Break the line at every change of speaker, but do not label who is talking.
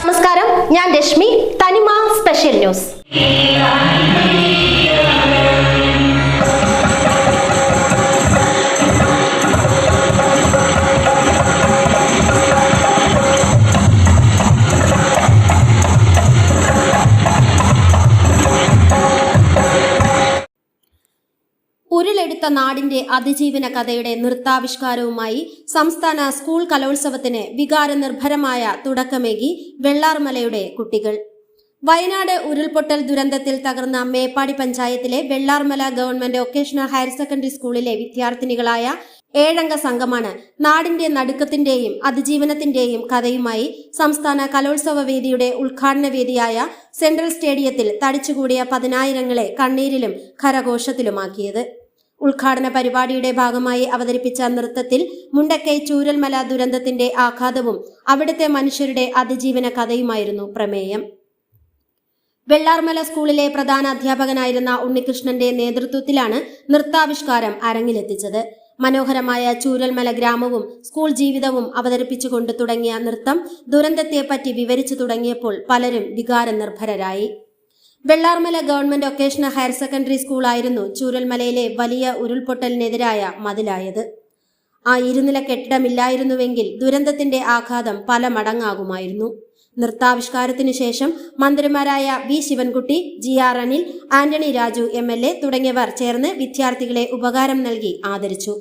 നമസ്കാരം ഞാൻ രശ്മി തനിമ സ്പെഷ്യൽ ന്യൂസ് ഉരുളെടുത്ത നാടിന്റെ അതിജീവന കഥയുടെ നൃത്താവിഷ്കാരവുമായി സംസ്ഥാന സ്കൂൾ കലോത്സവത്തിന് വികാരനിർഭരമായ തുടക്കമേകി വെള്ളാർമലയുടെ കുട്ടികൾ. വയനാട് ഉരുൾപൊട്ടൽ ദുരന്തത്തിൽ തകർന്ന മേപ്പാടി പഞ്ചായത്തിലെ Vellarmala government vocational higher secondary സ്കൂളിലെ വിദ്യാർത്ഥിനികളായ ഏഴംഗ സംഘമാണ് നാടിന്റെ നടുക്കത്തിന്റെയും അതിജീവനത്തിന്റെയും കഥയുമായി സംസ്ഥാന കലോത്സവ വേദിയുടെ ഉദ്ഘാടന വേദിയായ സെൻട്രൽ സ്റ്റേഡിയത്തിൽ തടിച്ചുകൂടിയ പതിനായിരങ്ങളെ കണ്ണീരിലും ഖരഘോഷത്തിലുമാക്കിയത് ഉദ്ഘാടന പരിപാടിയുടെ ഭാഗമായി അവതരിപ്പിച്ച നൃത്തത്തിൽ മുണ്ടക്കൈ ചൂരൽമല ദുരന്തത്തിന്റെ ആഘാതവും അവിടുത്തെ മനുഷ്യരുടെ അതിജീവന കഥയുമായിരുന്നു പ്രമേയം. വെള്ളാർമല സ്കൂളിലെ പ്രധാന അധ്യാപകനായിരുന്ന ഉണ്ണികൃഷ്ണന്റെ നേതൃത്വത്തിലാണ് നൃത്താവിഷ്കാരം അരങ്ങിലെത്തിച്ചത്. മനോഹരമായ ചൂരൽമല ഗ്രാമവും സ്കൂൾ ജീവിതവും അവതരിപ്പിച്ചുകൊണ്ട് തുടങ്ങിയ നൃത്തം ദുരന്തത്തെപ്പറ്റി വിവരിച്ചു തുടങ്ങിയപ്പോൾ പലരും വികാരനിർഭരരായി. Vellarmala government vocational higher secondary സ്കൂളായിരുന്നു ചൂരൽമലയിലെ വലിയ ഉരുൾപൊട്ടലിനെതിരായ മതിലായത്. ആ ഇരുനില കെട്ടിടമില്ലായിരുന്നുവെങ്കിൽ ദുരന്തത്തിന്റെ ആഘാതം പല മടങ്ങാകുമായിരുന്നു. നൃത്താവിഷ്കാരത്തിനു ശേഷം മന്ത്രിമാരായ V. Sivankutty G. R. Anil Antony Raju M. L. A തുടങ്ങിയവർ ചേർന്ന് വിദ്യാർത്ഥികളെ ഉപകാരം നൽകി ആദരിച്ചു.